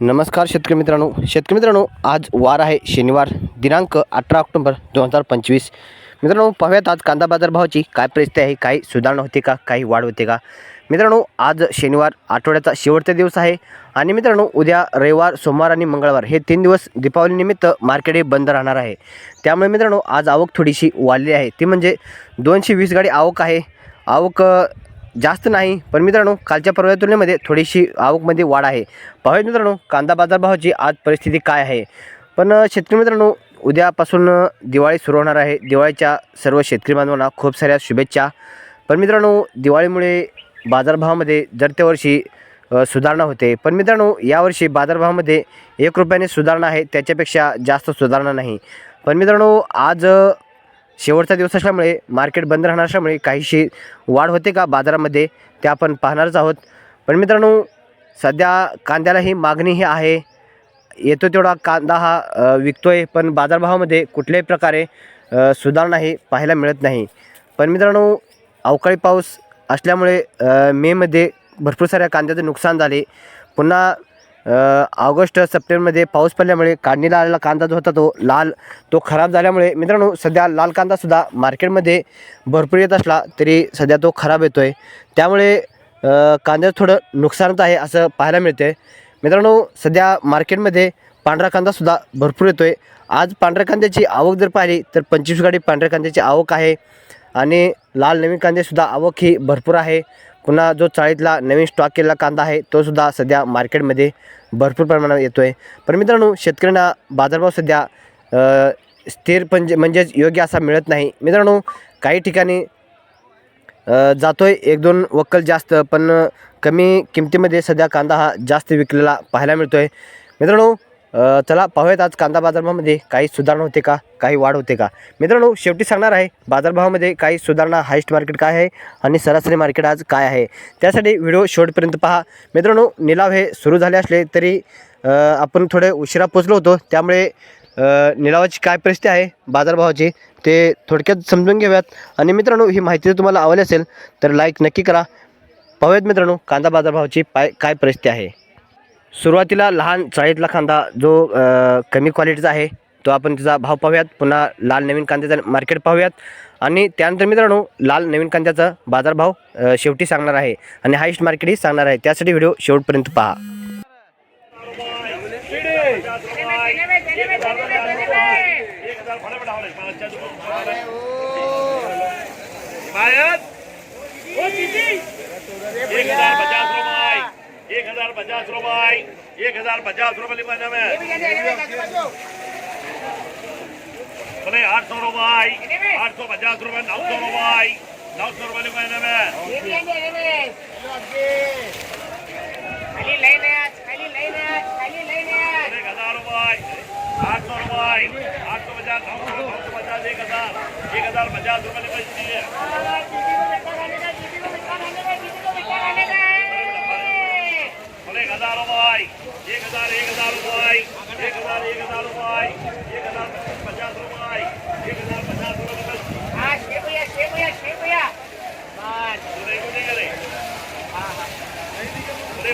नमस्कार शेतकरी मित्रांनो. शेतकरी मित्रांनो आज वार आहे शनिवार दिनांक अठरा ऑक्टोबर दोन हजार पंचवीस. मित्रांनो पाहूयात आज कांदा बाजार भावाची काय परिस्थिती आहे काही सुधारणा होते का काही वाढ होते का? मित्रांनो आज शनिवार आठवड्याचा शेवटचा दिवस आहे आणि मित्रांनो उद्या रविवार सोमवार आणि मंगळवार हे तीन दिवस दीपावलीनिमित्त मार्केट हे बंद राहणार आहे. त्यामुळे मित्रांनो आज आवक थोडीशी वाढली आहे. ती म्हणजे दोनशे वीस गाडी आवक आहे. आवक जास्त नाही पण मित्रांनो कालच्या परवाच्या तुलनेमध्ये थोडीशी आवकमध्ये वाढ आहे. पाहूया मित्रांनो कांदा बाजारभावाची आज परिस्थिती काय आहे? पण शेतकरी मित्रांनो उद्यापासून दिवाळी सुरू होणार आहे. दिवाळीच्या सर्व शेतकरी बांधवांना खूप साऱ्या शुभेच्छा. पण मित्रांनो दिवाळीमुळे बाजारभावामध्ये जर त्या वर्षी सुधारणा होते. पण मित्रांनो यावर्षी बाजारभावामध्ये एक रुपयाने सुधारणा आहे. त्याच्यापेक्षा जास्त सुधारणा नाही. पण मित्रांनो आज शेवटचा दिवस असल्यामुळे मार्केट बंद राहणार असल्यामुळे काहीशी वाढ होते का बाजारामध्ये? ते आपण पाहणारच आहोत. पण मित्रांनो सध्या कांद्यालाही मागणी ही आहे. येतो तेवढा कांदा हा विकतो विकतोय पण बाजारभावामध्ये कुठल्याही प्रकारे सुधारणाही पाहायला मिळत नाही. पण मित्रांनो अवकाळी पाऊस असल्यामुळे मेमध्ये भरपूर साऱ्या कांद्याचे नुकसान झाले. पुन्हा ऑगस्ट सप्टेंबरमध्ये पाऊस पडल्यामुळे काढणीला आलेला कांदा जो होता तो लाल तो खराब झाल्यामुळे मित्रांनो सध्या लाल कांदासुद्धा मार्केटमध्ये भरपूर येत असला तरी सध्या तो खराब येतो आहे त्यामुळे कांद्याचं थोडं नुकसानच आहे असं पाहायला मिळते मित्रांनो सध्या मार्केटमध्ये पांढरा कांदासुद्धा भरपूर येतो आहे आज पांढऱ्या कांद्याची आवक जर पाहिली तर पंचवीस गाडी पांढऱ्या कांद्याची आवक आहे आणि लाल नवीन कांदेसुद्धा आवक ही भरपूर आहे. पुन्हा जो चाळीतला नवीन स्टॉक केलेला कांदा आहे तो सुद्धा सध्या मार्केटमध्ये भरपूर प्रमाणात येतो आहे पण मित्रांनो शेतकऱ्यांना बाजारभाव सध्या स्थिर म्हणजे म्हणजेच योग्य असा मिळत नाही. मित्रांनो काही ठिकाणी जातो आहे एक दोन वक्कल जास्त पण कमी किमतीमध्ये सध्या कांदा हा जास्त विकलेला पाहायला मिळतो आहे मित्रांनो चला पाहूयात आज कांदा बाजारभावामध्ये काही सुधारणा होते का? काही वाढ होते का? मित्रांनो शेवटी सांगणार आहे बाजारभावामध्ये काही सुधारणा हायस्ट मार्केट काय आहे आणि सरासरी मार्केट आज काय आहे? त्यासाठी व्हिडिओ शेवटपर्यंत पहा. मित्रांनो निलाव हे सुरू झाले असले तरी आपण थोडे उशिरा पोचलो होतो. त्यामुळे निलावाची काय परिस्थिती आहे बाजारभावाची ते थोडक्यात समजून घेऊयात. आणि मित्रांनो ही माहिती जर तुम्हाला आवडली असेल तर लाईक नक्की करा. पाहूयात मित्रांनो कांदा बाजारभावाची पाय काय परिस्थिती आहे? सुरुवातीला लहान चाळीतला कांदा जो कमी क्वालिटीचा आहे तो आपण त्याचा भाव पाहूयात. पुन्हा लाल नवीन कांद्याचा मार्केट पाहूयात. आणि त्यानंतर मित्रांनो लाल नवीन कांद्याचा बाजारभाव शेवटी सांगणार आहे. आणि हायस्ट मार्केटही सांगणार आहे. त्यासाठी व्हिडिओ शेवटपर्यंत पहा. एक हजार पचास रुपये। एक हजार पचास रुपये एक हजार पचास रुपये लिखवाने में बोले आठ सौ रुपये। आठ सौ पचास रुपये नौ सौ रुपये नौ सौ रुपये लिखवाने में हजार रुपये एक हजार एक हजार रुपये एक हजार एक हजार रुपये एक हजार पचास रुपये एक हजार पचास रुपये।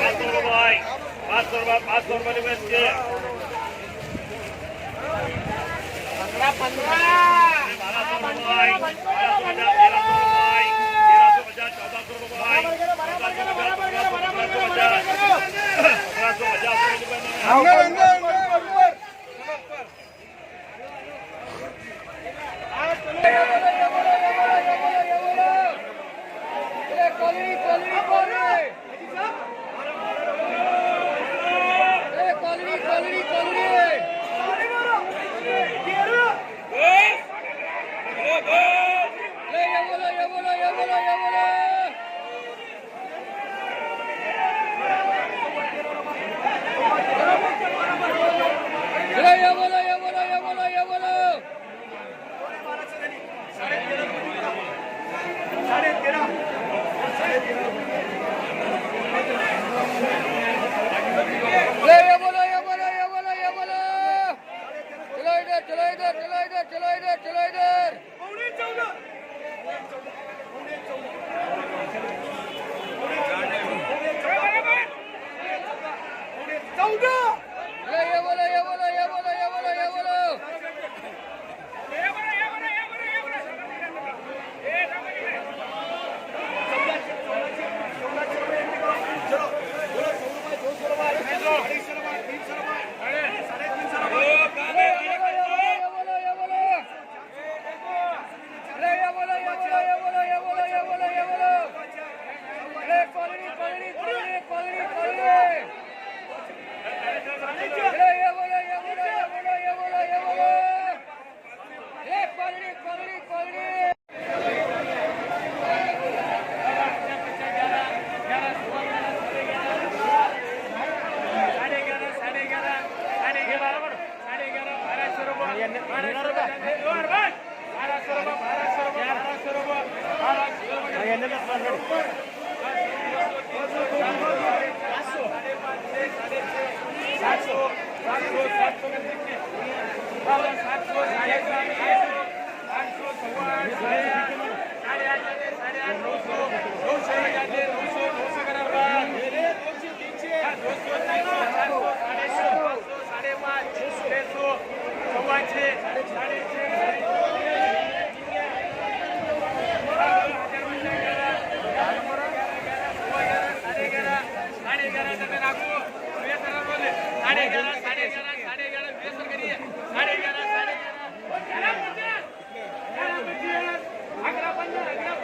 पाच सौ रुपये पाच सौ रुपये पाच सौ रुपये पंधरा पंधरा પચાસ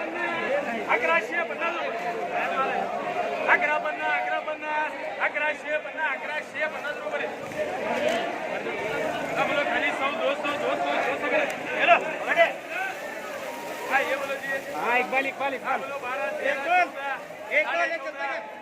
अकराशे पन्नास. अकरा पन्नास अकरा पन्नास. अकराशे पन्नास अकराशे पन्नास रुपये. बोलो खाली सौ दो सौ दो सौ दो सौ हेलो अरे हाँ इकबाल इकबाल इकबाल बोलो बारह एक दोन. एक दोन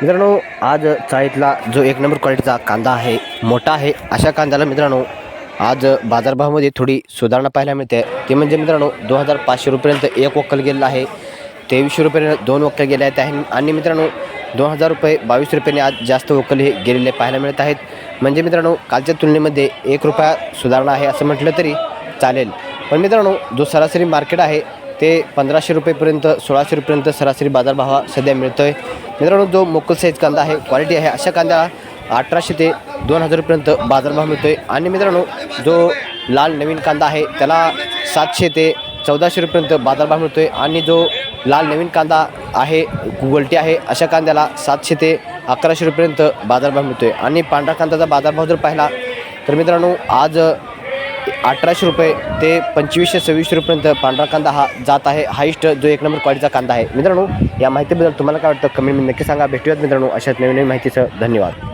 मित्रांनो आज चाळीतला जो एक नंबर क्वालिटीचा कांदा आहे मोठा आहे अशा कांद्याला मित्रांनो आज बाजारभावामध्ये थोडी सुधारणा पाहायला मिळते. ते म्हणजे मित्रांनो दोन हजार पाचशे रुपयेपर्यंत एक वक्कल गेलेला आहे. तेवीसशे रुपयाने दोन वक्कल गेले आहेत. आहे आणि मित्रांनो दोन हजार रुपये बावीस रुपयाने आज जास्त वक्कल हे गेलेले पाहायला मिळत आहेत. म्हणजे मित्रांनो कालच्या तुलनेमध्ये एक रुपया सुधारणा आहे असं म्हटलं तरी चालेल. पण मित्रांनो जो सरासरी मार्केट आहे ते पंधराशे रुपयेपर्यंत सोळाशे रुपयेपर्यंत सरासरी बाजारभाव हा सध्या मिळतो आहे मित्रांनो जो मोकल साईज कांदा आहे क्वालिटी आहे अशा कांद्याला अठराशे ते दोन हजार बाजारभाव मिळतो आहे आणि मित्रांनो जो लाल नवीन कांदा आहे त्याला सातशे ते चौदाशे रुपयेपर्यंत बाजारभाव मिळतो आहे आणि जो लाल नवीन कांदा आहे गुगलटी आहे अशा कांद्याला सातशे ते अकराशे रुपयेपर्यंत बाजारभाव मिळतो आहे आणि पांढरा कांद्याचा बाजारभाव जर पाहिला तर मित्रांनो आज अठराशे रुपये ते पंचवीसशे सव्वीसशे रुपयेपर्यंत पांढरा कांदा हा जात आहे. हाईस्ट जो एक नंबर क्वालिटीचा कांदा आहे. मित्रांनो या माहितीबद्दल तुम्हाला काय वाटतं? कमेंटमध्ये नक्की सांगा. भेटूयात मित्रांनो अशाच नवीन नवीन माहितीचं धन्यवाद.